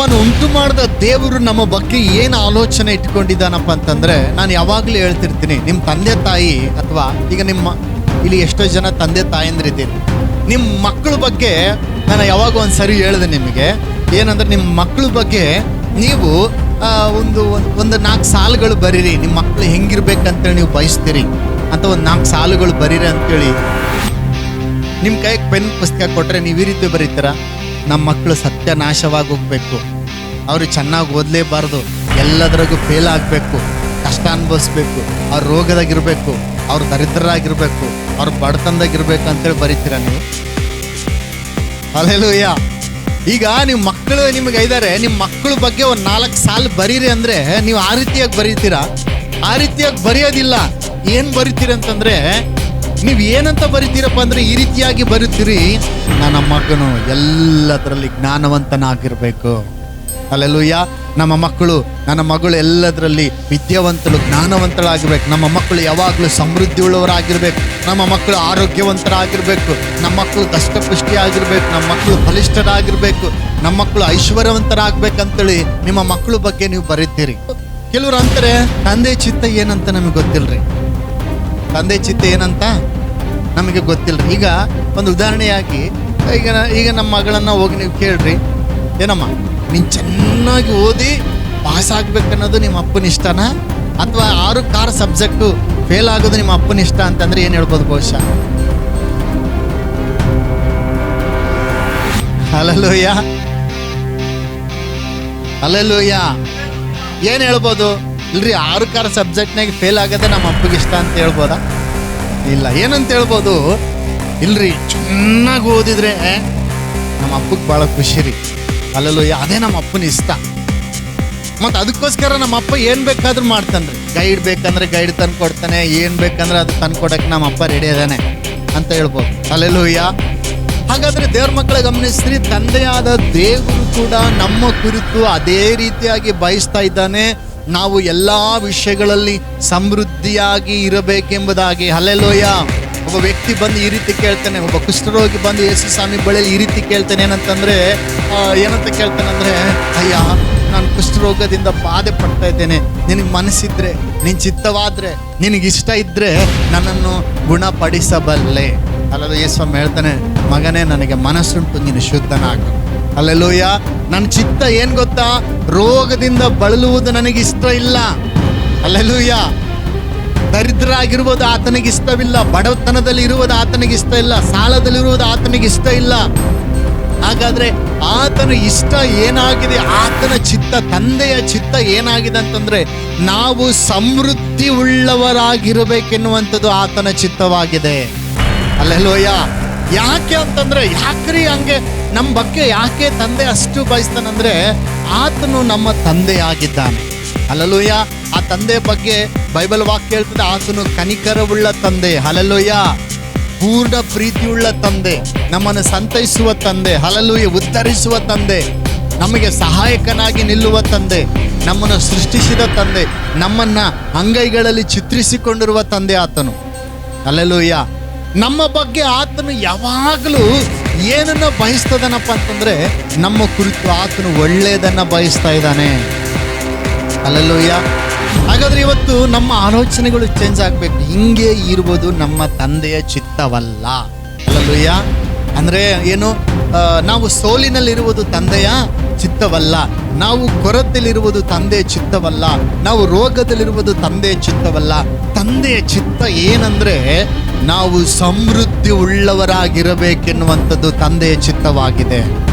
ಉಂಟು ಮಾಡಿದ ದೇವರು ನಮ್ಮ ಬಗ್ಗೆ ಏನು ಆಲೋಚನೆ ಇಟ್ಕೊಂಡಿದ್ದಾನಪ್ಪ ಅಂತಂದ್ರೆ ನಾನು ಯಾವಾಗಲೂ ಹೇಳ್ತಿರ್ತೀನಿ ನಿಮ್ಮ ತಂದೆ ತಾಯಿ ಅಥವಾ ಈಗ ನಿಮ್ಮ ಇಲ್ಲಿ ಎಷ್ಟೋ ಜನ ತಂದೆ ತಾಯಂದ್ರಿದ್ದೀರಿ ನಿಮ್ಮ ಮಕ್ಕಳ ಬಗ್ಗೆ ನಾನು ಯಾವಾಗ ಒಂದು ಸರಿ ಹೇಳಿದೆ ನಿಮಗೆ, ಏನಂದ್ರೆ ನಿಮ್ಮ ಮಕ್ಕಳ ಬಗ್ಗೆ ನೀವು ಒಂದು, ಒಂದು- ಒಂದು ನಾಲ್ಕು ಸಾಲುಗಳು ಬರೀರಿ ನಿಮ್ಮ ಮಕ್ಕಳು ಹೆಂಗಿರ್ಬೇಕಂತೇಳಿ ನೀವು ಬಯಸ್ತೀರಿ ಅಂತ ಒಂದು ನಾಲ್ಕು ಸಾಲುಗಳು ಬರೀರಿ ಅಂತೇಳಿ. ನಿಮ್ಮ ಕೈಗೆ ಪೆನ್, ಪುಸ್ತಕ ಕೊಟ್ಟರೆ ನೀವು ಈ ರೀತಿ ಬರೀತೀರ? ನಮ್ಮ ಮಕ್ಕಳು ಸತ್ಯನಾಶವಾಗಿ ಹೋಗ್ಬೇಕು. ಅವರು ಚೆನ್ನಾಗಿ ಓದಲೇಬಾರ್ದು. ಎಲ್ಲದರಾಗೂ ಫೇಲ್ ಆಗಬೇಕು. ಕಷ್ಟ ಅನುಭವಿಸ್ಬೇಕು. ಅವ್ರ ರೋಗದಾಗಿರಬೇಕು. ಅವ್ರ ದರಿದ್ರರಾಗಿರ್ಬೇಕು. ಅವ್ರ ಬಡತನದಾಗಿರ್ಬೇಕು ಅಂತೇಳಿ ಬರೀತೀರ ನೀವು? ಅಲ್ಲೆಲ್ಲೂಯ್ಯ ಈಗ ನಿಮ್ಮ ಮಕ್ಕಳು ನಿಮಗೆ ಇದ್ದಾರೆ ನಿಮ್ಮ ಮಕ್ಕಳ ಬಗ್ಗೆ ಒಂದು ನಾಲ್ಕು ಸಾಲು ಬರೀರಿ ಅಂದರೆ ನೀವು ಆ ರೀತಿಯಾಗಿ ಬರೀತೀರಾ? ಆ ರೀತಿಯಾಗಿ ಬರೆಯೋದಿಲ್ಲ. ಏನು ಬರೀತೀರಿ ಅಂತಂದರೆ, ನೀವು ಏನಂತ ಬರಿತೀರಪ್ಪ ಅಂದರೆ ಈ ರೀತಿಯಾಗಿ ಬರೀತೀರಿ. ನನ್ನ ಮಗನು ಎಲ್ಲದರಲ್ಲಿ ಜ್ಞಾನವಂತನಾಗಿರ್ಬೇಕು. ಅಲ್ಲೆಲ್ಲೂಯ್ಯ ನಮ್ಮ ಮಕ್ಕಳು, ನನ್ನ ಮಗಳು ಎಲ್ಲದರಲ್ಲಿ ವಿದ್ಯಾವಂತಳು, ಜ್ಞಾನವಂತಳಾಗಿರ್ಬೇಕು. ನಮ್ಮ ಮಕ್ಕಳು ಯಾವಾಗಲೂ ಸಮೃದ್ಧಿ ಉಳ್ಳವರಾಗಿರ್ಬೇಕು ನಮ್ಮ ಮಕ್ಕಳು ಆರೋಗ್ಯವಂತರಾಗಿರ್ಬೇಕು. ನಮ್ಮ ಮಕ್ಕಳು ದಷ್ಟಪುಷ್ಟಿಯಾಗಿರ್ಬೇಕು. ನಮ್ಮ ಮಕ್ಕಳು ಬಲಿಷ್ಠರಾಗಿರ್ಬೇಕು. ನಮ್ಮ ಮಕ್ಕಳು ಐಶ್ವರ್ಯವಂತರಾಗಬೇಕಂತೇಳಿ ನಿಮ್ಮ ಮಕ್ಕಳ ಬಗ್ಗೆ ನೀವು ಬರೀತೀರಿ. ಕೆಲವರು ಅಂತಾರೆ, ತಂದೆ ಚಿತ್ತ ಏನಂತ ನಮಗೆ ಗೊತ್ತಿಲ್ಲರಿ ತಂದೆ ಚಿತ್ತ ಏನಂತ ನಮಗೆ ಗೊತ್ತಿಲ್ಲ ಈಗ ಒಂದು ಉದಾಹರಣೆಯಾಗಿ, ಈಗ ಈಗ ನಮ್ಮ ಮಗಳನ್ನ ಹೋಗಿ ನೀವು ಕೇಳ್ರಿ. ಏನಮ್ಮ? ನೀನು ಚೆನ್ನಾಗಿ ಓದಿ ಪಾಸ್ ಆಗ್ಬೇಕನ್ನೋದು ನಿಮ್ಮ ಅಪ್ಪನ ಇಷ್ಟನಾ? ಅಥವಾ ಆರು ಕಾರ್ ಸಬ್ಜೆಕ್ಟು ಫೇಲ್ ಆಗೋದು ನಿಮ್ಮ ಅಪ್ಪನ ಇಷ್ಟ ಅಂತಂದ್ರೆ ಏನು ಹೇಳ್ಬೋದು ಬಹುಶಃ? ಅಲ್ಲಲ್ಲೂಯ್ಯ ಅಲ್ಲಲ್ಲೂಯ್ಯ ಏನು ಹೇಳ್ಬೋದು? ಇಲ್ರಿ ಆರು ಕಾರ್ ಸಬ್ಜೆಕ್ಟ್ನಾಗ ಫೇಲ್ ಆಗದೆ ನಮ್ಮ ಅಪ್ಪಗೆ ಇಷ್ಟ ಅಂತ ಹೇಳ್ಬೋದಾ? ಇಲ್ಲ, ಏನಂತ ಹೇಳ್ಬೋದು? ಇಲ್ರಿ, ಚೆನ್ನಾಗಿ ಓದಿದ್ರೆ, ನಮ್ಮ ಅಪ್ಪಗೆ ಭಾಳ ಖುಷಿ ರೀ. ಅಲ್ಲಲ್ಲೂ ಅದೇ ನಮ್ಮ ಅಪ್ಪನ ಇಷ್ಟ. ಮತ್ತು ಅದಕ್ಕೋಸ್ಕರ ನಮ್ಮ ಅಪ್ಪ ಏನು ಬೇಕಾದ್ರೂ ಮಾಡ್ತಾನೆ ಗೈಡ್ ಬೇಕಂದ್ರೆ ಗೈಡ್ ತಂದು ಕೊಡ್ತಾನೆ, ಏನು ಬೇಕಂದ್ರೆ ಅದು ತಂದು ಕೊಡಕ್ಕೆ ನಮ್ಮ ಅಪ್ಪ ರೆಡಿ ಅದಾನೆ ಅಂತ ಹೇಳ್ಬೋದು. ಅಲ್ಲೆಲ್ಲೂಯ್ಯ ಹಾಗಾದ್ರೆ ದೇವ್ರ ಮಕ್ಕಳ ಗಮನಿಸ್ರಿ, ತಂದೆಯಾದ ದೇವರು ಕೂಡ ನಮ್ಮ ಕುರಿತು ಅದೇ ರೀತಿಯಾಗಿ ಬಯಸ್ತಾ ಇದ್ದಾನೆ. ನಾವು ಎಲ್ಲ ವಿಷಯಗಳಲ್ಲಿ ಸಮೃದ್ಧಿಯಾಗಿ ಇರಬೇಕೆಂಬುದಾಗಿ. ಅಲ್ಲೆಲ್ಲೋಯ್ಯ ಒಬ್ಬ ವ್ಯಕ್ತಿ ಬಂದು ಈ ರೀತಿ ಕೇಳ್ತಾನೆ, ಒಬ್ಬ ಕುಷ್ಠರೋಗಿ ಬಂದು ಯೇಸು ಸ್ವಾಮಿ ಬಳಿಯಲ್ಲಿ ಈ ರೀತಿ ಕೇಳ್ತಾನೆ ಏನಂತಂದ್ರೆ ಏನಂತ ಕೇಳ್ತಾನೆ ಅಂದ್ರೆ ಅಯ್ಯ, ನಾನು ಕುಷ್ಠರೋಗದಿಂದ ಬಾಧೆ ಪಡ್ತಾ ಇದ್ದೇನೆ. ನಿನಗೆ ಮನಸ್ಸಿದ್ರೆ, ನಿನ್ ಚಿತ್ತವಾದ್ರೆ, ನಿನಗೆ ಇಷ್ಟ ಇದ್ರೆ ನನ್ನನ್ನು ಗುಣಪಡಿಸಬಲ್ಲೆ. ಅಲ್ಲದ ಯೇಸ್ವಾಮಿ ಹೇಳ್ತಾನೆ, ಮಗನೇ, ನನಗೆ ಮನಸ್ಸುಂಟು, ನೀನು ಶುದ್ಧನಾಗ. ಅಲ್ಲೆಲ್ಲೋಯ್ಯ ನನ್ನ ಚಿತ್ತ ಏನ್ ಗೊತ್ತಾ? ರೋಗದಿಂದ ಬಳಲುವುದು ನನಗಿಷ್ಟ ಇಲ್ಲ. ಅಲ್ಲೆಲ್ಲೂಯ್ಯ ದರಿದ್ರ ಆಗಿರುವುದು ಆತನಿಗೆ ಇಷ್ಟವಿಲ್ಲ, ಬಡತನದಲ್ಲಿ ಇರುವುದು ಆತನಿಗೆ ಇಷ್ಟ ಇಲ್ಲ ಸಾಲದಲ್ಲಿರುವುದು ಆತನಿಗೆ ಇಷ್ಟ ಇಲ್ಲ. ಹಾಗಾದ್ರೆ ಆತನ ಇಷ್ಟ ಏನಾಗಿದೆ, ಆತನ ಚಿತ್ತ, ತಂದೆಯ ಚಿತ್ತ ಏನಾಗಿದೆ ಅಂತಂದ್ರೆ ನಾವು ಸಮೃದ್ಧಿ ಉಳ್ಳವರಾಗಿರಬೇಕೆನ್ನುವಂಥದ್ದು ಆತನ ಚಿತ್ತವಾಗಿದೆ. ಅಲ್ಲೆಲ್ಲೋಯ್ಯ ಯಾಕೆ ಅಂತಂದ್ರೆ, ಯಾಕ್ರಿ ಹಂಗೆ ನಮ್ಮ ಬಗ್ಗೆ ಯಾಕೆ ತಂದೆ ಅಷ್ಟು ಬಯಸ್ತಾನಂದ್ರೆ, ಆತನು ನಮ್ಮ ತಂದೆಯಾಗಿದ್ದಾನೆ. ಅಲ್ಲಲೂಯ್ಯ ಆ ತಂದೆ ಬಗ್ಗೆ ಬೈಬಲ್ ವಾಕ್ ಹೇಳ್ತದೆ ಆತನು ಕನಿಕರವುಳ್ಳ ತಂದೆ. ಅಲಲೂಯ ಪೂರ್ಣ ಪ್ರೀತಿಯುಳ್ಳ ತಂದೆ. ನಮ್ಮನ್ನು ಸಂತೈಸುವ ತಂದೆ. ಹಲಲುಯ ಉತ್ತರಿಸುವ ತಂದೆ. ನಮಗೆ ಸಹಾಯಕನಾಗಿ ನಿಲ್ಲುವ ತಂದೆ. ನಮ್ಮನ್ನು ಸೃಷ್ಟಿಸಿದ ತಂದೆ. ನಮ್ಮನ್ನ ಅಂಗೈಗಳಲ್ಲಿ ಚಿತ್ರಿಸಿಕೊಂಡಿರುವ ತಂದೆ ಆತನು. ಅಲ್ಲೆಲೂಯ್ಯ ನಮ್ಮ ಬಗ್ಗೆ ಆತನು ಯಾವಾಗಲೂ ಏನನ್ನ ಬಯಸ್ತದನಪ್ಪ ಅಂತಂದ್ರೆ, ನಮ್ಮ ಕುರಿತು ಆತನು ಒಳ್ಳೆಯದನ್ನ ಬಯಸ್ತಾ ಇದ್ದಾನೆ. ಅಲ್ಲಲ್ಲೂಯ್ಯ ಹಾಗಾದ್ರೆ ಇವತ್ತು ನಮ್ಮ ಆಲೋಚನೆಗಳು ಚೇಂಜ್ ಆಗ್ಬೇಕು. ಹಿಂಗೆ ಇರುವುದು ನಮ್ಮ ತಂದೆಯ ಚಿತ್ತವಲ್ಲ. ಅಲ್ಲಲ್ಲೂಯ್ಯ ಅಂದ್ರೆ ಏನು? ನಾವು ಸೋಲಿನಲ್ಲಿರುವುದು ತಂದೆಯ ಚಿತ್ತವಲ್ಲ. ನಾವು ಕೊರತೆಯಲ್ಲಿರುವುದು ತಂದೆಯ ಚಿತ್ತವಲ್ಲ. ನಾವು ರೋಗದಲ್ಲಿರುವುದು ತಂದೆಯ ಚಿತ್ತವಲ್ಲ. ತಂದೆಯ ಚಿತ್ತ ಏನಂದ್ರೆ ನಾವು ಸಮೃದ್ಧಿ ಉಳ್ಳವರಾಗಿರಬೇಕೆನ್ನುವಂಥದ್ದು ತಂದೆಯ ಚಿತ್ತವಾಗಿದೆ.